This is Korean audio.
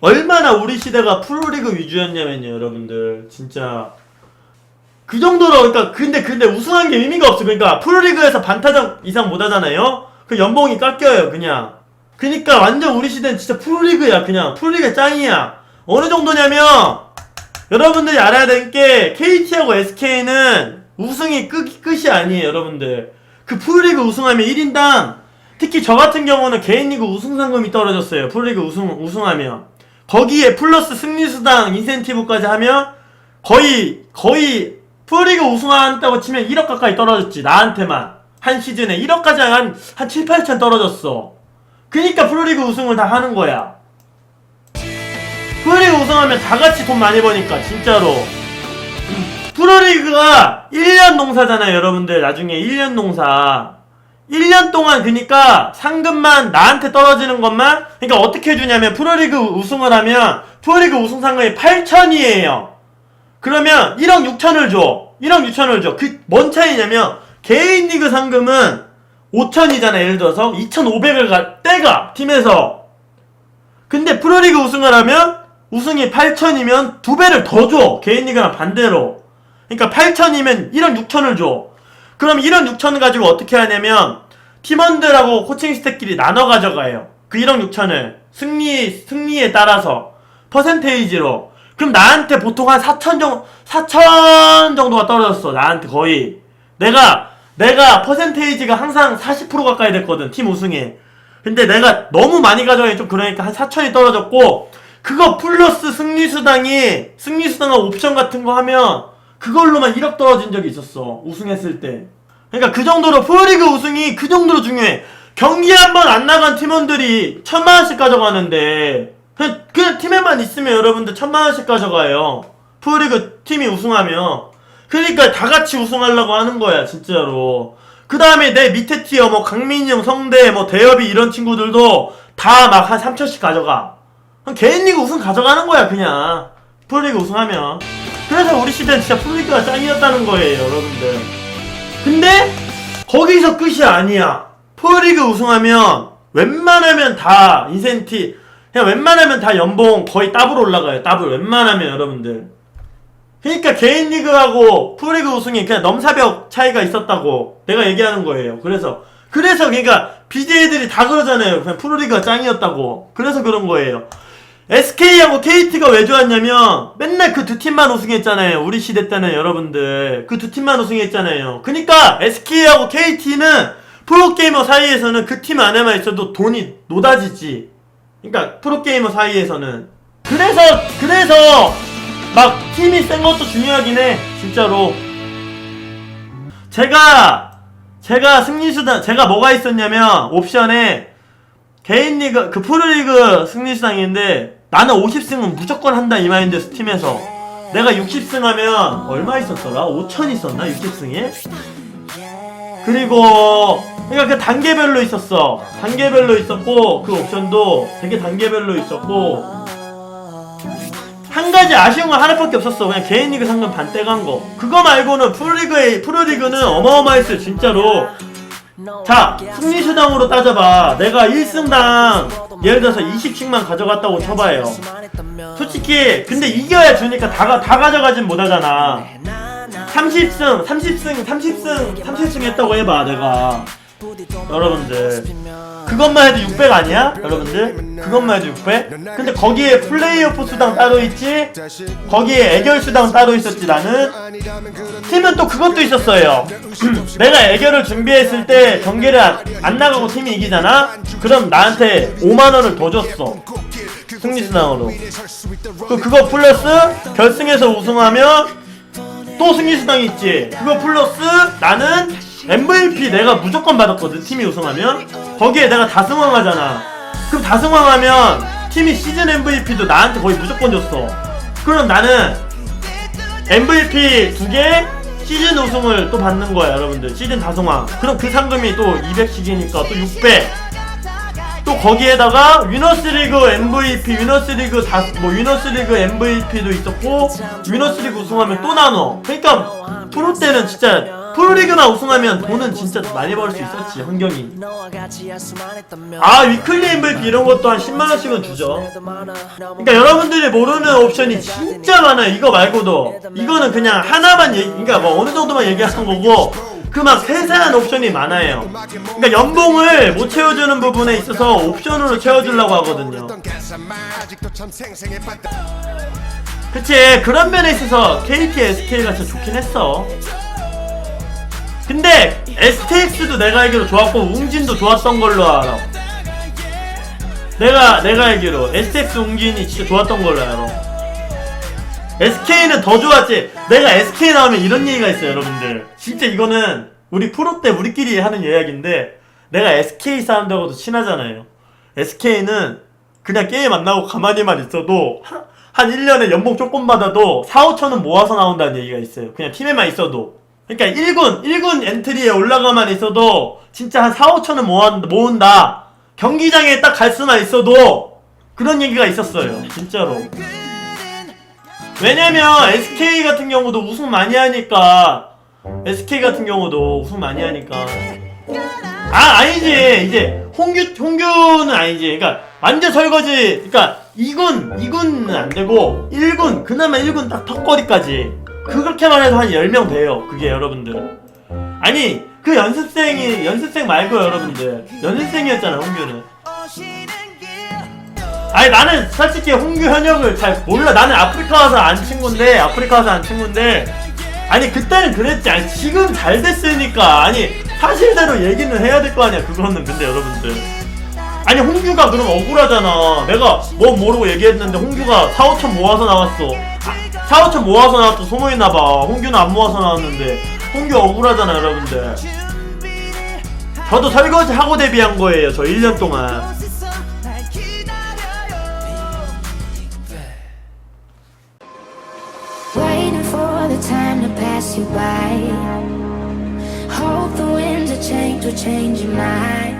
얼마나 우리 시대가 프로리그 위주였냐면요, 여러분들. 진짜. 그 정도로, 그러니까, 근데, 근데 우승한 게 의미가 없어. 그러니까, 프로리그에서 반타작 이상 못 하잖아요? 그 연봉이 깎여요, 그냥. 그니까, 완전 우리 시대는 진짜 프로리그야, 그냥. 프로리그 짱이야. 어느 정도냐면, 여러분들이 알아야 될 게, KT하고 SK는 우승이 끝, 끝이 아니에요, 여러분들. 그 프로리그 우승하면 1인당, 특히 저 같은 경우는 개인 리그 우승 상금이 떨어졌어요. 프로리그 우승, 우승하면. 거기에 플러스 승리수당 인센티브까지 하면 거의, 거의 프로리그 우승한다고 치면 1억 가까이 떨어졌지. 나한테만. 한 시즌에 1억까지 한, 한 7, 8천 떨어졌어. 그니까 프로리그 우승을 다 하는 거야. 프로리그 우승하면 다 같이 돈 많이 버니까, 진짜로. 프로리그가 1년 농사잖아요, 여러분들. 나중에 1년 농사. 1년 동안 그니까 상금만 나한테 떨어지는 것만 그러니까 어떻게 해주냐면 프로리그 우승을 하면 프로리그 우승 상금이 8천이에요. 그러면 1억 6천을 줘. 1억 6천을 줘. 그 뭔 차이냐면 개인 리그 상금은 5천이잖아. 예를 들어서 2,500을 가 떼가 팀에서. 근데 프로리그 우승을 하면 우승이 8천이면 두 배를 더 줘. 개인 리그랑 반대로. 그러니까 8천이면 1억 6천을 줘. 그럼 1억 6천을 가지고 어떻게 하냐면 팀원들하고 코칭 스태프끼리 나눠 가져가요. 그 1억 6천을 승리 승리에 따라서 퍼센테이지로. 그럼 나한테 보통 한 4천 정도 4천 정도가 떨어졌어. 나한테 거의. 내가 내가 퍼센테이지가 항상 40% 가까이 됐거든. 팀 우승에. 근데 내가 너무 많이 가져가니 좀 그러니까 한 4천이 떨어졌고 그거 플러스 승리 수당이 승리 수당과 옵션 같은 거 하면 그걸로만 1억 떨어진 적이 있었어. 우승했을 때. 그러니까 그 정도로 프로리그 우승이 그 정도로 중요해. 경기 한 번 안 나간 팀원들이 천만 원씩 가져가는데 그냥, 그냥 팀에만 있으면 여러분들 천만 원씩 가져가요. 프로리그 팀이 우승하면. 그러니까 다 같이 우승하려고 하는 거야, 진짜로. 그 다음에 내 밑에 티어, 뭐, 강민영, 성대, 뭐, 대엽이 이런 친구들도 다 막 한 3천씩 가져가. 그냥 개인 리그 우승 가져가는 거야, 그냥. 프로리그 우승하면. 그래서 우리 시대는 진짜 프로리그가 짱이었다는 거예요, 여러분들. 근데, 거기서 끝이 아니야. 프로리그 우승하면, 웬만하면 다 인센티, 그냥 웬만하면 다 연봉 거의 더블 올라가요, 더블. 웬만하면 여러분들. 그러니까 개인 리그하고 프로리그 우승이 그냥 넘사벽 차이가 있었다고 내가 얘기하는 거예요. 그래서 그래서 그러니까 BJ들이 다 그러잖아요. 그냥 프로리그가 짱이었다고. 그래서 그런 거예요. SK하고 KT가 왜 좋았냐면 맨날 그 두 팀만 우승했잖아요. 우리 시대 때는 여러분들 그 두 팀만 우승했잖아요. 그러니까 SK하고 KT는 프로게이머 사이에서는 그 팀 안에만 있어도 돈이 노다지지. 그러니까 프로게이머 사이에서는 그래서 그래서 막 팀이 센 것도 중요하긴 해 진짜로 제가 제가 승리수당 제가 뭐가 있었냐면 옵션에 개인 리그 그 프로리그 승리수당인데 나는 50승은 무조건 한다 이 마인드 팀에서 내가 60승 하면 얼마 있었더라 5천 있었나 60승에 그리고 그러니까 그 단계별로 있었어 단계별로 있었고 그 옵션도 되게 단계별로 있었고 한 가지 아쉬운 건 하나밖에 없었어. 그냥 개인 리그 상금 반 떼간 거. 그거 말고는 프로리그의 프로리그는 어마어마했어요, 진짜로. 자, 승리 수당으로 따져봐. 내가 1승당 예를 들어서 20씩만 가져갔다고 쳐봐요. 솔직히 근데 이겨야 주니까 다, 가- 다 가져가진 못하잖아. 30승, 30승, 30승, 30승 했다고 해봐, 내가. 여러분들. 그것만 해도 600 아니야? 여러분들? 그것만 해도 600? 근데 거기에 플레이오프 수당 따로 있지? 거기에 애결 수당 따로 있었지 나는? 팀은 또 그것도 있었어요 내가 애결을 준비했을 때 경기를 안, 안 나가고 팀이 이기잖아? 그럼 나한테 5만원을 더 줬어 승리 수당으로 그 그거 플러스 결승에서 우승하면 또 승리 수당이 있지. 그거 플러스 나는 MVP 내가 무조건 받았거든. 팀이 우승하면 거기에 내가 다승왕하잖아. 그럼 다승왕하면 팀이 시즌 MVP도 나한테 거의 무조건 줬어. 그럼 나는 MVP 두 개, 시즌 우승을 또 받는 거야, 여러분들. 시즌 다승왕. 그럼 그 상금이 또 200씩이니까 또 600. 또 거기에다가 위너스리그 MVP, 위너스리그 다, 뭐 위너스리그 MVP도 있었고 위너스리그 우승하면 또 나눠. 그러니까 프로 때는 진짜 프로리그만 우승하면 돈은 진짜 많이 벌 수 있었지 환경이. 아 위클리 MVP 이런 것도 한 10만원씩은 주죠. 그러니까 여러분들이 모르는 옵션이 진짜 많아요 이거 말고도. 이거는 그냥 하나만 얘기 그러니까 뭐 어느 정도만 얘기하는 거고 그막 세세한 옵션이 많아요. 그러니까 연봉을 못 채워주는 부분에 있어서 옵션으로 채워주려고 하거든요. 그치 그런 면에 있어서 KT, SK가 진짜 좋긴 했어 근데 STX도 내가 알기로 좋았고 웅진도 좋았던 걸로 알아. 내가 내가 알기로 STX 웅진이 진짜 좋았던 걸로 알아. SK는 더 좋았지. 내가 SK 나오면 이런 얘기가 있어요 여러분들. 진짜 이거는 우리 프로 때 우리끼리 하는 이야기인데 내가 SK 사람들하고도 친하잖아요. SK는 그냥 게임 안 나오고 가만히만 있어도 한- 한 1년에 연봉 조금 받아도 4, 5천은 모아서 나온다는 얘기가 있어요. 그냥 팀에만 있어도. 그러니까 1군, 1군 엔트리에 올라가만 있어도 진짜 한 4, 5천은 모아, 모은다. 경기장에 딱 갈 수만 있어도 그런 얘기가 있었어요. 진짜로. 왜냐면 SK 같은 경우도 우승 많이 하니까 SK 같은 경우도 우승 많이 하니까 아 아니지 이제 홍규 홍규는 아니지 그러니까 완전 설거지 그러니까 2군 2군은 안 되고 1군 그나마 1군 딱 턱걸이까지 그렇게만 해도 한 10명 돼요 그게 여러분들. 아니 그 연습생이 연습생 말고 여러분들. 연습생이었잖아 홍규는. 아니 나는 솔직히 홍규 현역을 잘 몰라. 나는 아프리카 와서 안 친구인데 아프리카 와서 안 친구인데. 아니 그때는 그랬지. 아니 지금 잘 됐으니까. 아니 사실대로 얘기는 해야 될 거 아니야 그거는 근데 여러분들. 아니 홍규가 그럼 억울하잖아. 내가 뭐 모르고 얘기했는데 홍규가 4, 5천 모아서 나왔어 아, 4, 5천 모아서 나왔어 소문이나봐 홍규는 안 모아서 나왔는데 홍규 억울하잖아 여러분들 저도 설거지 하고 데뷔한 거예요 저 1년 동안 you by. Hope the winds of change will change your mind.